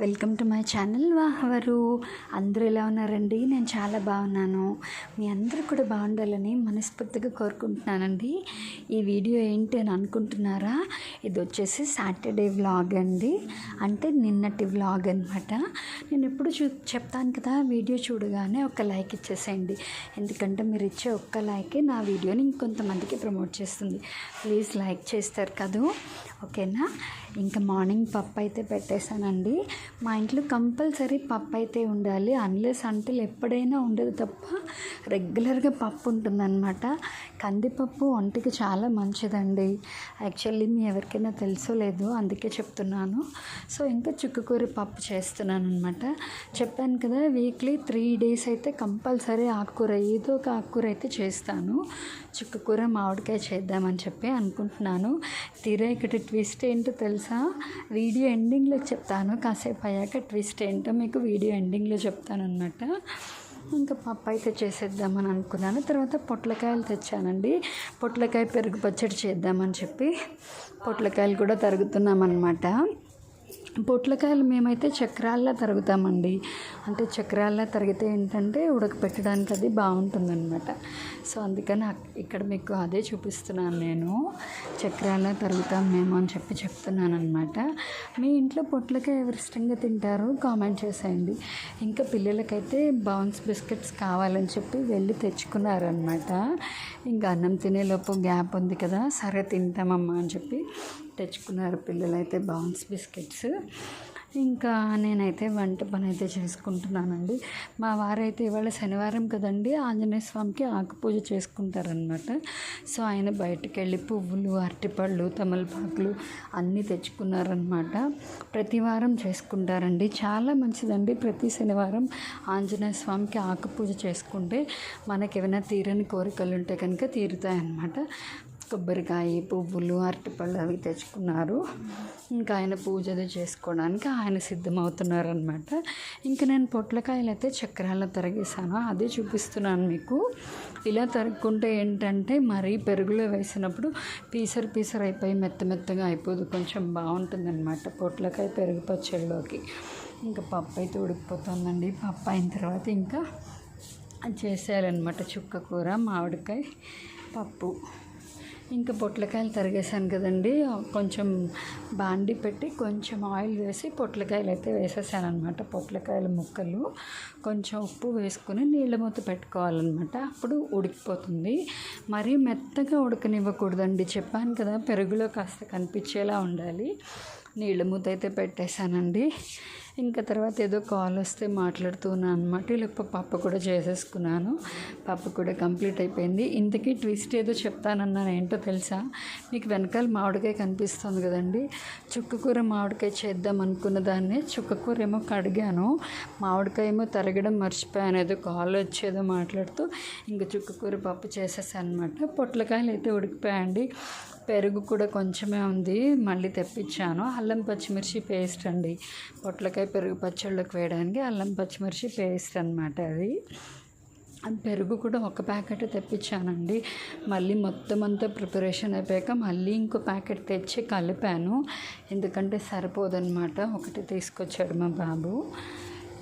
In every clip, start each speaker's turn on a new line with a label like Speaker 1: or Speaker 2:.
Speaker 1: Welcome to my channel వాహవరు. అందరూ ఎలా ఉన్నారండి? నేను చాలా బాగున్నాను. మీ అందరూ కూడా బాగుండాలని మనస్ఫూర్తిగా కోరుకుంటున్నానండి. ఈ వీడియో ఏంటి అని అనుకుంటున్నారా? ఇది వచ్చేసి సాటర్డే వ్లాగ్ అండి. అంటే నిన్నటి వ్లాగ్ అనమాట నేను ఎప్పుడు చూ చెప్తాను కదా వీడియో చూడగానే ఒక లైక్ ఇచ్చేసేయండి. ఎందుకంటే మీరు ఇచ్చే ఒక్క లైకే నా వీడియోని ఇంకొంతమందికి ప్రమోట్ చేస్తుంది. ప్లీజ్ లైక్ చేస్తారు కదా. ఓకేనా? ఇంకా మార్నింగ్ పప్పు అయితే పెట్టేశానండి. మా ఇంట్లో కంపల్సరీ పప్పు అయితే ఉండాలి. అన్లెస్ అంటే ఎప్పుడైనా ఉండదు తప్ప రెగ్యులర్గా పప్పు ఉంటుందన్నమాట. కందిపప్పు ఒంటికి చాలా మంచిదండి. యాక్చువల్లీ మీ ఎవరికైనా తెలుసో లేదు అందుకే చెప్తున్నాను. సో ఇంకా చుక్కుకూర పప్పు చేస్తున్నాను అనమాట చెప్పాను కదా వీక్లీ త్రీ డేస్ అయితే కంపల్సరీ ఆకుకూర ఏదో ఒక ఆకుకూర అయితే చేస్తాను. చుక్కుకూర మామిడికాయ చేద్దామని చెప్పి అనుకుంటున్నాను. తీరా ఇక్కడ ట్విస్ట్ ఏంటో తెలుసా? వీడియో ఎండింగ్లో చెప్తాను. కాసేపు అయ్యాక ట్విస్ట్ ఏంటో మీకు వీడియో ఎండింగ్లో చెప్తాను అనమాట ఇంకా పప్పు అయితే చేసేద్దామని అనుకున్నాను. తర్వాత పొట్లకాయలు తెచ్చానండి. పొట్లకాయ పెరుగు పచ్చడి చేద్దామని చెప్పి పొట్లకాయలు కూడా తరుగుతున్నామన్నమాట. పొట్లకాయలు మేమైతే చక్రాల్లో తరుగుతామండి. అంటే చక్రాల్లో తరిగితే ఏంటంటే ఉడకపెట్టడానికి అది బాగుంటుందన్నమాట. సో అందుకని ఇక్కడ మీకు అదే చూపిస్తున్నాను నేను. చక్రాల తరుగుతాం మేము అని చెప్పి చెప్తున్నాను అనమాట మీ ఇంట్లో పొట్లకాయ ఎవరు ఇష్టంగా తింటారు? కామెంట్ చేసేయండి. ఇంకా పిల్లలకైతే బౌన్స్ బిస్కెట్స్ కావాలని చెప్పి వెళ్ళి తెచ్చుకున్నారనమాట ఇంకా అన్నం తినేలోపు గ్యాప్ ఉంది కదా సరే తింటామమ్మా అని చెప్పి తెచ్చుకున్నారు పిల్లలైతే బౌన్స్ బిస్కెట్స్. ఇంకా నేనైతే వంట పని అయితే చేసుకుంటున్నానండి. మా వారైతే ఇవాళ శనివారం కదండి ఆంజనేయ స్వామికి ఆకు పూజ చేసుకుంటారనమాట సో ఆయన బయటకు వెళ్ళి పువ్వులు అరటిపళ్ళు తమలపాకులు అన్నీ తెచ్చుకున్నారనమాట ప్రతి వారం చేసుకుంటారండి. చాలా మంచిదండి. ప్రతి శనివారం ఆంజనేయ స్వామికి ఆకు పూజ చేసుకుంటే మనకి ఏమైనా తీరని కోరికలు ఉంటే కనుక తీరుతాయన్నమాట. కొబ్బరికాయ పువ్వులు అరటిపళ్ళు అవి తెచ్చుకున్నారు. ఇంకా ఆయన పూజ అది చేసుకోవడానికి ఆయన సిద్ధమవుతున్నారు అనమాట ఇంకా నేను పొట్లకాయలు అయితే చక్రాల్లో తరిగేసాను అదే చూపిస్తున్నాను మీకు. ఇలా తరుక్కుంటే ఏంటంటే మరీ పెరుగులో వేసినప్పుడు పీసర్ పీసర్ అయిపోయి మెత్త మెత్తగా అయిపోదు. కొంచెం బాగుంటుందన్నమాట పొట్లకాయ పెరుగు పచ్చళ్ళలోకి ఇంకా పప్పు అయితే ఉడికిపోతుందండి. పప్పు అయిన తర్వాత ఇంకా చేసేయాలన్నమాట చుక్క కూర మామిడికాయ పప్పు. ఇంకా పొట్లకాయలు తరిగేసాను కదండి. కొంచెం బాండి పెట్టి కొంచెం ఆయిల్ వేసి పొట్లకాయలు అయితే వేసేసాను అనమాట పొట్లకాయల ముక్కలు కొంచెం ఉప్పు వేసుకుని నీళ్ళ మూత పెట్టుకోవాలన్నమాట. అప్పుడు ఉడికిపోతుంది. మరీ మెత్తగా ఉడకనివ్వకూడదండి. చెప్పాను కదా పెరుగులో కాస్త కనిపించేలా ఉండాలి. నీళ్ళ మూత అయితే పెట్టేశానండి. ఇంకా తర్వాత ఏదో కాల్ వస్తే మాట్లాడుతున్నాను అనమాట లేకపోతే పప్పు కూడా చేసేసుకున్నాను. పప్పు కూడా కంప్లీట్ అయిపోయింది. ఇంతకీ ట్విస్ట్ ఏదో చెప్తానన్నాను ఏంటో తెలుసా? మీకు వెనకాల మామిడికాయ కనిపిస్తుంది కదండి. చుక్కకూర మామిడికాయ చేద్దాం అనుకున్న దాన్ని చుక్కకూర ఏమో కడిగాను. మామిడికాయ ఏమో తరగడం మర్చిపోయాను. ఏదో కాల్ వచ్చేదో మాట్లాడుతూ ఇంకా చుక్కకూర పప్పు చేసేసాను అనమాట పొట్లకాయలు అయితే ఉడికిపోయాండి పెరుగు కూడా కొంచెమే ఉంది. మళ్ళీ తెప్పించాను. అల్లం పచ్చిమిర్చి పేస్ట్ అండి. పొట్లకాయ పెరుగు పచ్చళ్ళకి వేయడానికి అల్లం పచ్చిమిర్చి పేస్ట్ అనమాట అది పెరుగు కూడా ఒక ప్యాకెట్ తెప్పించానండి. మళ్ళీ మొత్తం అంతా ప్రిపరేషన్ అయిపోయాక మళ్ళీ ఇంకో ప్యాకెట్ తెచ్చి కలిపాను. ఎందుకంటే సరిపోదన్నమాట. ఒకటి తీసుకొచ్చాడు మా బాబు.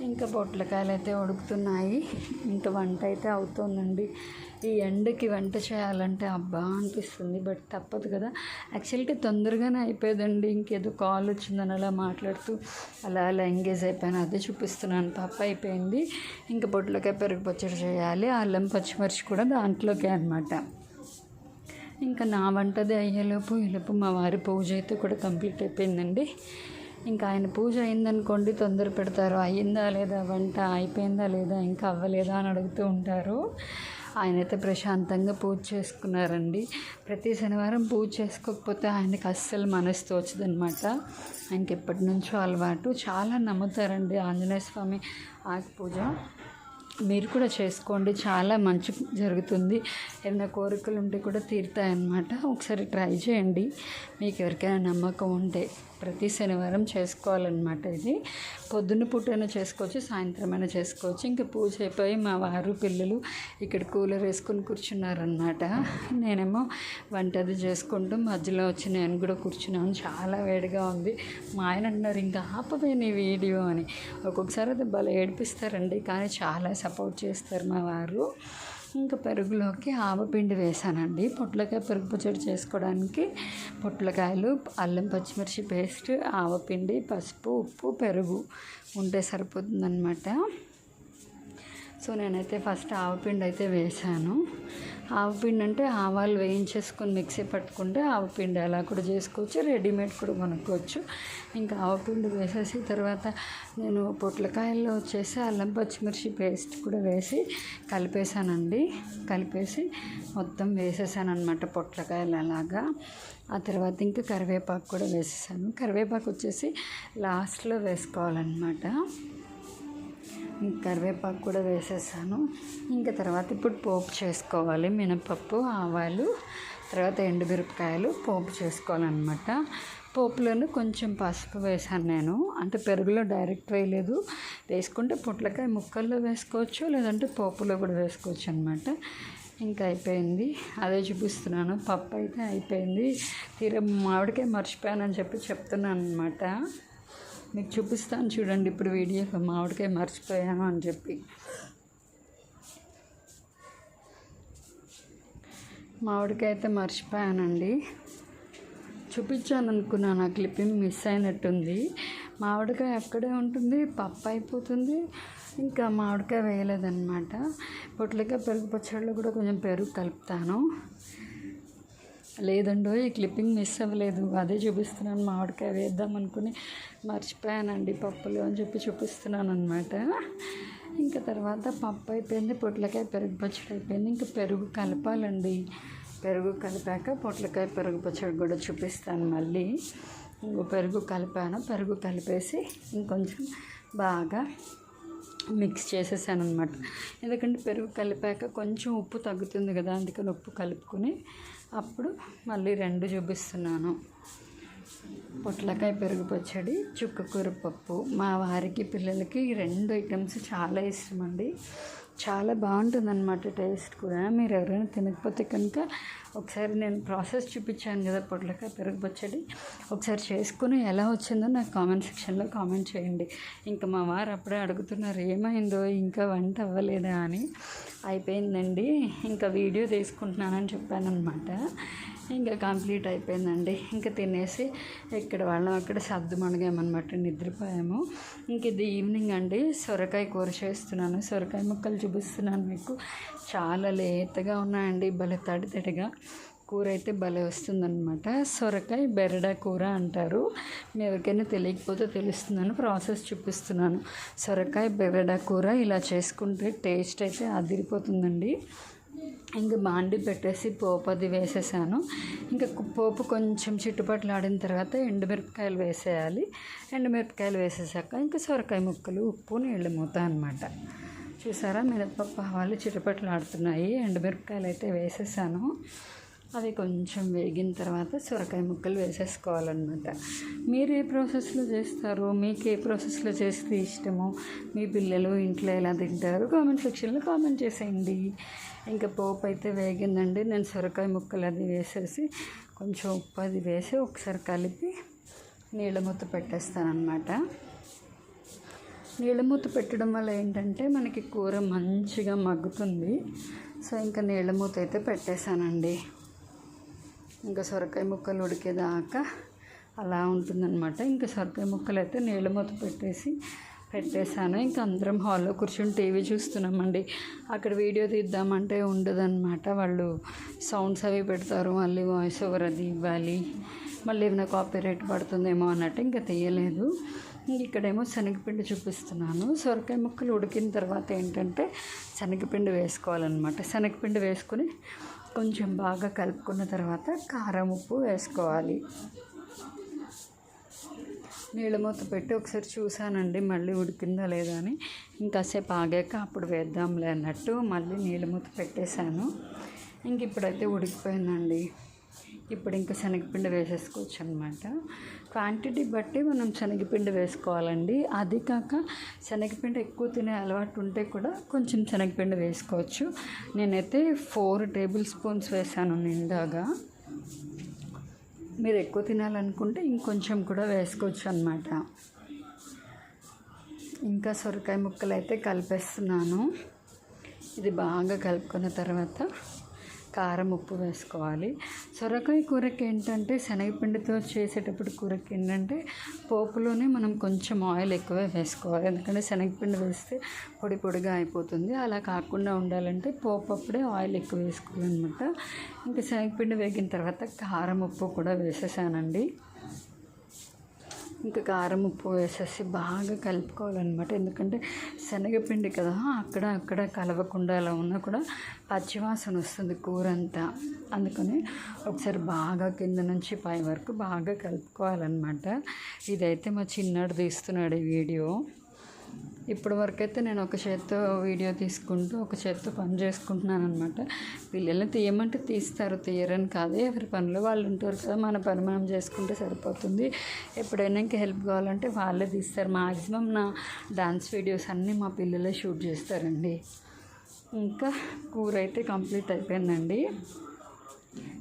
Speaker 1: ఇంకా పొట్లకాయలు అయితే ఉడుకుతున్నాయి. ఇంకా వంట అయితే అవుతుందండి. ఈ ఎండకి వంట చేయాలంటే అబ్బా అనిపిస్తుంది బట్ తప్పదు కదా. యాక్చువల్గా తొందరగానే అయిపోయిందండి. ఇంకేదో కాల్ వచ్చిందని అలా మాట్లాడుతూ అలా అలా ఎంగేజ్ అయిపోయాను. అదే చూపిస్తున్నాను. పాప అయిపోయింది. ఇంకా పొట్లకాయ పెరుగు పచ్చడి చేయాలి అల్లం పచ్చిమిర్చి కూడా దాంట్లోకే అనమాట ఇంకా నా వంటది అయ్యేలోపు ఈలోపు మా వారి పూజ అయితే కూడా కంప్లీట్ అయిపోయిందండి. ఇంకా ఆయన పూజ అయిందనుకోండి తొందర పెడతారు. అయ్యిందా లేదా వంట అయిపోయిందా లేదా ఇంకా అవ్వలేదా అని అడుగుతూ ఉంటారు. ఆయనైతే ప్రశాంతంగా పూజ చేసుకున్నారండి. ప్రతి శనివారం పూజ చేసుకోకపోతే ఆయనకి అస్సలు మనసు తోచదనమాట ఆయనకి ఎప్పటి నుంచో అలవాటు. చాలా నమ్ముతారండి ఆంజనేయ స్వామి ఆకు పూజ. మీరు కూడా చేసుకోండి చాలా మంచి జరుగుతుంది. ఏమైనా కోరికలు ఉంటే కూడా తీరుతాయన్నమాట. ఒకసారి ట్రై చేయండి. మీకు ఎవరికైనా నమ్మకం ఉంటే. ప్రతి శనివారం చేసుకోవాలన్నమాట ఇది. పొద్దున్న పుట్టైనా చేసుకోవచ్చు సాయంత్రమైనా చేసుకోవచ్చు. ఇంకా పూజ అయిపోయి మా వారు పిల్లలు ఇక్కడ కూలర్ వేసుకొని కూర్చున్నారనమాట నేనేమో వంట అది చేసుకుంటూ మధ్యలో వచ్చి నేను కూడా కూర్చున్నాను. చాలా వేడిగా ఉంది. మా ఆయన అన్నారు ఇంకా ఆపవే నీ వీడియో అని. ఒక్కొక్కసారి అది భలే ఏడిపిస్తారండి కానీ చాలా సపోర్ట్ చేస్తారు మా వారు. ఇంకా పెరుగులోకి ఆవపిండి వేసానండి పొట్లకాయ పెరుగు పచ్చడి చేసుకోవడానికి పొట్లకాయలు అల్లం పచ్చిమిర్చి పేస్ట్ ఆవపిండి పసుపు ఉప్పు పెరుగు ఉంటే సరిపోతుందన్నమాట. సో నేనైతే ఫస్ట్ ఆవపిండి అయితే వేసాను ఆవపిండి అంటే ఆవాలు వేయించేసుకొని మిక్సీ పట్టుకుంటే ఆవపిండి అలా కూడా చేసుకోవచ్చు రెడీమేడ్ కూడా కొనుక్కోవచ్చు. ఇంకా ఆవపిండి వేసేసి తర్వాత నేను పొట్లకాయల్లో వచ్చేసి అల్లం పచ్చిమిర్చి పేస్ట్ కూడా వేసి కలిపేసానండి కలిపేసి మొత్తం వేసేసాను అనమాట పొట్లకాయలు అలాగా. ఆ తర్వాత ఇంకా కరివేపాకు కూడా వేసేసాను. కరివేపాకు వచ్చేసి లాస్ట్లో వేసుకోవాలన్నమాట. కరివేపాకు కూడా వేసేసాను. ఇంకా తర్వాత ఇప్పుడు పోపు చేసుకోవాలి. మినపప్పు ఆవాలు తర్వాత ఎండుమిరపకాయలు పోపు చేసుకోవాలన్నమాట. పోపులోనే కొంచెం పసుపు వేసాను నేను. అంటే పెరుగులో డైరెక్ట్ వేయలేదు. వేసుకుంటే పొట్లకాయ ముక్కల్లో వేసుకోవచ్చు లేదంటే పోపులో కూడా వేసుకోవచ్చు అనమాట ఇంకా అయిపోయింది. అదే చూపిస్తున్నాను. పప్పు అయితే అయిపోయింది. తీర మామిడికాయ మర్చిపోయానని చెప్పి చెప్తున్నాను అనమాట మీకు చూపిస్తాను చూడండి ఇప్పుడు వీడియో. మామిడికాయ మర్చిపోయాను అని చెప్పి. మామిడికాయ అయితే మర్చిపోయానండి. చూపించాను అనుకున్నాను ఆ క్లిప్పింగ్ మిస్ అయినట్టుంది. మామిడికాయ అక్కడే ఉంటుంది పప్పు అయిపోతుంది ఇంకా మామిడికాయ వేయలేదన్నమాట. పొట్లకాయ పెరుగు పచ్చడిలో కూడా కొంచెం పెరుగు కలుపుతాను. లేదండో ఈ క్లిప్పింగ్ మిస్ అవ్వలేదు. అదే చూపిస్తున్నాను మామిడికాయ వేద్దాం అనుకుని మర్చిపోయానండి పప్పులు అని చెప్పి చూపిస్తున్నాను అనమాట ఇంకా తర్వాత పప్పు అయిపోయింది పొట్లకాయ పెరుగు పచ్చడి అయిపోయింది. ఇంకా పెరుగు కలపాలండి. పెరుగు కలిపాక పొట్లకాయ పెరుగు పచ్చడి కూడా చూపిస్తాను మళ్ళీ. ఇంకో పెరుగు కలిపాను. పెరుగు కలిపేసి ఇంకొంచెం బాగా మిక్స్ చేసేసాను అనమాట ఎందుకంటే పెరుగు కలిపాక కొంచెం ఉప్పు తగ్గుతుంది కదా అందుకని ఉప్పు కలుపుకొని అప్పుడు మళ్ళీ రెండు చూపిస్తున్నాను. పొట్లకాయ పెరుగు పచ్చడి చుక్కకూర పప్పు. మా వారికి పిల్లలకి రెండు ఐటమ్స్ చాలా ఇష్టం అండి చాలా బాగుంటుందన్నమాట టేస్ట్ కూడా. మీరు ఎవరైనా తినకపోతే కనుక ఒకసారి నేను ప్రాసెస్ చూపించాను కదా పొట్లకాయ పెరుగు పచ్చడి. ఒకసారి చేసుకుని ఎలా వచ్చిందో నాకు కామెంట్ సెక్షన్లో కామెంట్ చేయండి. ఇంకా మా వారు అప్పుడే అడుగుతున్నారు ఏమైందో? ఇంకా వంట అవ్వలేదా? అని. అయిపోయిందండి. ఇంకా వీడియో తీసుకుంటున్నానని చెప్పాను అనమాట ఇంకా కంప్లీట్ అయిపోయిందండి. ఇంకా తినేసి ఇక్కడ వాళ్ళం అక్కడ సర్దు మణగామన్నమాట నిద్రపోయాము. ఇంక ఇది ఈవినింగ్ అండి. సొరకాయ కూర చేస్తున్నాను. సొరకాయ ముక్కలు చూపిస్తున్నాను మీకు. చాలా లేతగా ఉన్నాయండి. భలే తడి తడిగా. కూర అయితే భలే వస్తుందన్నమాట. సొరకాయ బెరడా కూర అంటారు. మీ ఎవరికైనా తెలియకపోతే తెలుస్తుందని ప్రాసెస్ చూపిస్తున్నాను. సొరకాయ బెరడ కూర ఇలా చేసుకుంటే టేస్ట్ అయితే అదిరిపోతుందండి. ఇంకా బాండి పెట్టేసి పోపు అది వేసేసాను. ఇంకా పోపు కొంచెం చిట్టుపట్లు ఆడిన తర్వాత ఎండుమిరపకాయలు వేసేయాలి. ఎండుమిరపకాయలు వేసేసాక ఇంకా సొరకాయ ముక్కలు ఉప్పు నీళ్ళు మూత అనమాట చూసారా మిరపప్పు ఆవాలు చిట్టుపట్లు ఆడుతున్నాయి ఎండుమిరపకాయలు అయితే వేసేసాను. అవి కొంచెం వేగిన తర్వాత సొరకాయ ముక్కలు వేసేసుకోవాలన్నమాట. మీరు ఏ ప్రాసెస్లో చేస్తారు? మీకు ఏ ప్రాసెస్లో చేస్తే ఇష్టమో? మీ పిల్లలు ఇంట్లో ఎలా తింటారు? కామెంట్ సెక్షన్లో కామెంట్ చేసేయండి. ఇంకా పోపు అయితే వేగిందండి. నేను సొరకాయ ముక్కలు అది వేసేసి కొంచెం ఉప్పు అది వేసి ఒకసారి కలిపి నీళ్ళ మూత పెట్టేస్తాను నీళ్ళ మూత పెట్టడం వల్ల ఏంటంటే మనకి కూర మంచిగా మగ్గుతుంది. సో ఇంకా నీళ్ళ మూత అయితే పెట్టేశానండి. ఇంకా సొరకాయ ముక్కలు ఉడికేదాకా అలా ఉంటుందన్నమాట. ఇంకా సొరకాయ ముక్కలు అయితే నీళ్ళ మూత పెట్టేసి పెట్టేశాను. ఇంకా అందరం హాల్లో కూర్చొని టీవీ చూస్తున్నామండి. అక్కడ వీడియో తీద్దామంటే ఉండదన్నమాట. వాళ్ళు సౌండ్స్ అవి పెడతారు. మళ్ళీ వాయిస్ ఓవర్ అది ఇవ్వాలి. మళ్ళీ ఏమైనా కాపీ రేట్ పడుతుందేమో అన్నట్టు ఇంకా తీయలేదు. ఇక్కడేమో శనగపిండి చూపిస్తున్నాను. సొరకాయ ముక్కలు ఉడికిన తర్వాత ఏంటంటే శనగపిండి వేసుకోవాలన్నమాట. శనగపిండి వేసుకొని కొంచెం బాగా కలుపుకున్న తర్వాత కారం ఉప్పు వేసుకోవాలి. నీళ్ళ మూత పెట్టి ఒకసారి చూసానండి మళ్ళీ ఉడికిందా లేదా అని. ఇంకాసేపు ఆగాక అప్పుడు వేద్దాంలే అన్నట్టు మళ్ళీ నీళ్ళ మూత పెట్టేశాను. ఇంక ఇప్పుడైతే ఉడికిపోయిందండి. ఇప్పుడు ఇంకా శనగపిండి వేసేసుకోవచ్చు అనమాట క్వాంటిటీ బట్టి మనం శనగపిండి వేసుకోవాలండి. అది కాక శనగపిండి ఎక్కువ తినే అలవాటు ఉంటే కూడా కొంచెం శనగపిండి వేసుకోవచ్చు. నేనైతే ఫోర్ టేబుల్ స్పూన్స్ వేసాను నిండాగా. మీరు ఎక్కువ తినాలనుకుంటే ఇంకొంచెం కూడా వేసుకోవచ్చు అనమాట ఇంకా సొరకాయ ముక్కలు అయితే కలిపేస్తున్నాను. ఇది బాగా కలుపుకున్న తర్వాత కారం ఉప్పు వేసుకోవాలి. సొరకాయ కూరకి ఏంటంటే శనగపిండితో చేసేటప్పుడు కూరకి ఏంటంటే పోపులోనే మనం కొంచెం ఆయిల్ ఎక్కువే వేసుకోవాలి. ఎందుకంటే శనగపిండి వేస్తే పొడి పొడిగా అయిపోతుంది. అలా కాకుండా ఉండాలంటే పోపు అప్పుడే ఆయిల్ ఎక్కువ వేసుకోవాలన్నమాట. ఇంకా శనగపిండి వేగిన తర్వాత కారం ఉప్పు కూడా వేసేసానండి. ఇంకా కారం ఉప్పు వేసేసి బాగా కలుపుకోవాలన్నమాట. ఎందుకంటే శనగపిండి కదా అక్కడ అక్కడ కలవకుండా అలా ఉన్నా కూడా పచ్చివాసన వస్తుంది కూర అంతా అందుకని ఒకసారి బాగా కింద నుంచి పై వరకు బాగా కలుపుకోవాలన్నమాట. ఇదైతే మా చిన్నాడు తీస్తున్నాడు ఈ వీడియో. ఇప్పటి వరకు అయితే నేను ఒక చేత్తో వీడియో తీసుకుంటూ ఒక చేత్తో పని చేసుకుంటున్నాను అనమాట పిల్లల్ని తీయమంటే తీస్తారు తీయరని కాదు. ఎవరి పనులు వాళ్ళు ఉంటారు కదా మన పని మనం చేసుకుంటే సరిపోతుంది. ఎప్పుడైనా ఇంకా హెల్ప్ కావాలంటే వాళ్ళే తీస్తారు. మ్యాక్సిమం నా డాన్స్ వీడియోస్ అన్నీ మా పిల్లలే షూట్ చేస్తారండి. ఇంకా కూర అయితే కంప్లీట్ అయిపోయిందండి.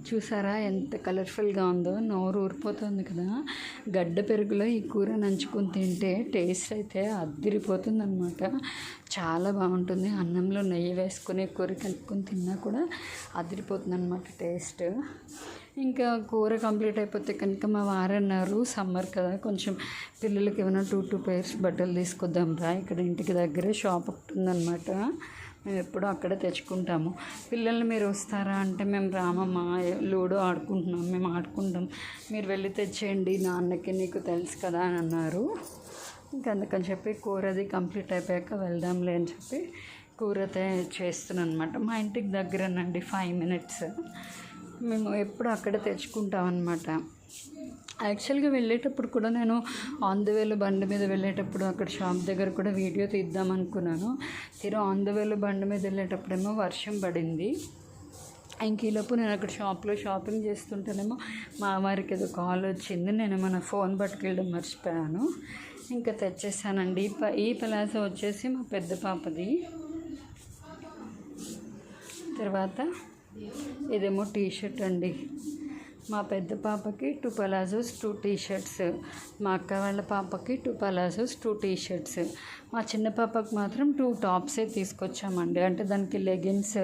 Speaker 1: చూసారా ఎంత కలర్ఫుల్గా ఉందో? నోరు ఊరిపోతుంది కదా. గడ్డ పెరుగులో ఈ కూర నంచుకుని తింటే టేస్ట్ అయితే అద్దిరిపోతుంది అనమాట చాలా బాగుంటుంది. అన్నంలో నెయ్యి వేసుకుని కూర కలుపుకొని తిన్నా కూడా అదిరిపోతుంది అనమాట టేస్ట్. ఇంకా కూర కంప్లీట్ అయిపోతే కనుక మా వారన్నారు సమ్మర్ కదా కొంచెం పిల్లలకి ఏమైనా టూ టూ పేర్స్ బట్టలు తీసుకొద్దాం రా ఇక్కడ ఇంటికి దగ్గరే షాప్ ఒకటి ఉందన్నమాట మేము ఎప్పుడూ అక్కడే తెచ్చుకుంటాము. పిల్లల్ని మీరు వస్తారా? అంటే మేము రామమ్మ లూడో ఆడుకుంటున్నాం మేము ఆడుకుంటాం. మీరు వెళ్ళి తెచ్చేయండి నాన్నకి నీకు తెలుసు కదా అని అన్నారు. ఇంకా అందుకని చెప్పి కూర అది కంప్లీట్ అయిపోయాక వెళ్దాంలే అని చెప్పి కూర చేస్తున్నాను అనమాట మా ఇంటికి దగ్గరనండి ఫైవ్ మినిట్స్. మేము ఎప్పుడు అక్కడే తెచ్చుకుంటాం అనమాట యాక్చువల్గా వెళ్ళేటప్పుడు కూడా నేను ఆన్ ద వేలో బండి మీద వెళ్ళేటప్పుడు అక్కడ షాప్ దగ్గర కూడా వీడియో తీద్దాం అనుకున్నాను. తీరు ఆన్ ద వేలో బండి మీద వెళ్ళేటప్పుడేమో వర్షం పడింది. ఇంక ఈలోపు నేను అక్కడ షాప్లో షాపింగ్ చేస్తుంటేనేమో మా వారికి ఏదో కాల్ వచ్చింది. నేను మన ఫోన్ పట్టుకెళ్ళడం మర్చిపోయాను. ఇంకా తెచ్చేసానండి. ఈ పలాసో వచ్చేసి మా పెద్ద పాపది. తర్వాత ఇదేమో టీ షర్ట్ అండి. మా పెద్ద పాపకి two palazzos two T shirts మా అక్క వాళ్ళ పాపకి two palazzos two T shirts మా చిన్న పాపకి మాత్రం టూ టాప్సే తీసుకొచ్చామండి. అంటే దానికి లెగిన్స్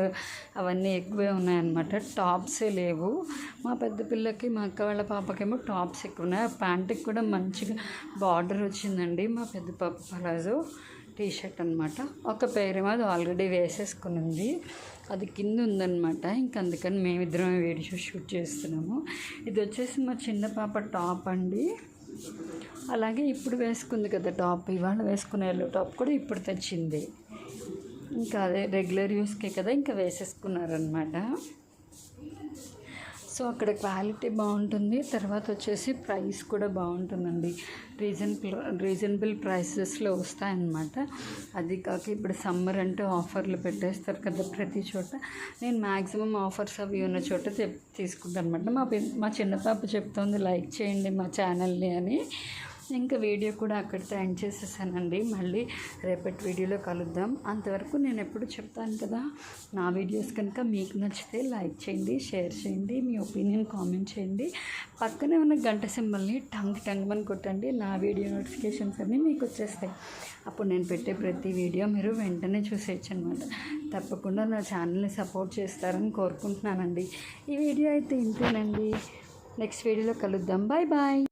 Speaker 1: అవన్నీ ఎక్కువే ఉన్నాయన్నమాట. టాప్సే లేవు. మా పెద్ద పిల్లకి మా అక్క వాళ్ళ పాపకేమో టాప్స్ ఎక్కువ ఉన్నాయి. ఆ ప్యాంటుకి కూడా మంచిగా బార్డర్ వచ్చిందండి మా పెద్ద పాప పలాజో. టీ షర్ట్ అనమాట ఒక పేరేమో అది ఆల్రెడీ వేసేసుకుని ఉంది అది కింద ఉందన్నమాట. ఇంక అందుకని మేమిద్దరం వీడియో షూట్ చేస్తున్నాము. ఇది వచ్చేసి మా చిన్న పాప టాప్ అండి. అలాగే ఇప్పుడు వేసుకుంది కదా టాప్. ఇవాళ వేసుకునే టాప్ కూడా ఇప్పుడు తెచ్చింది. ఇంకా అదే రెగ్యులర్ యూస్కే కదా ఇంకా వేసేసుకున్నారనమాట సో అక్కడ క్వాలిటీ బాగుంటుంది. తర్వాత వచ్చేసి ప్రైస్ కూడా బాగుంటుందండి. రీజనబుల్ రీజనబుల్ ప్రైసెస్లో వస్తాయన్నమాట. అది కాక ఇప్పుడు సమ్మర్ అంటే ఆఫర్లు పెట్టేస్తారు కదా ప్రతి చోట. నేను మ్యాక్సిమం ఆఫర్స్ అవి ఉన్న చోట తీసుకుంటాను అనమాట మా మా చిన్న పాప చెప్తోంది లైక్ చేయండి మా ఛానల్ని అని. ఇంకా వీడియో కూడా అక్కడితో ఎండ్ చేసేసానండి. మళ్ళీ రేపటి వీడియోలో కలుద్దాం. అంతవరకు నేను ఎప్పుడు చెప్తాను కదా నా వీడియోస్ కనుక మీకు నచ్చితే లైక్ చేయండి షేర్ చేయండి మీ ఒపీనియన్ కామెంట్ చేయండి. పక్కనే ఉన్న గంట సింబల్ని టంగ్ టంగ్ అని కొట్టండి. నా వీడియో నోటిఫికేషన్స్ అన్నీ మీకు వచ్చేస్తాయి. అప్పుడు నేను పెట్టే ప్రతి వీడియో మీరు వెంటనే చూసేయచ్చు అనమాట తప్పకుండా నా ఛానల్ని సపోర్ట్ చేస్తారని కోరుకుంటున్నానండి. ఈ వీడియో అయితే ఇంతేనండి. నెక్స్ట్ వీడియోలో కలుద్దాం. Bye bye.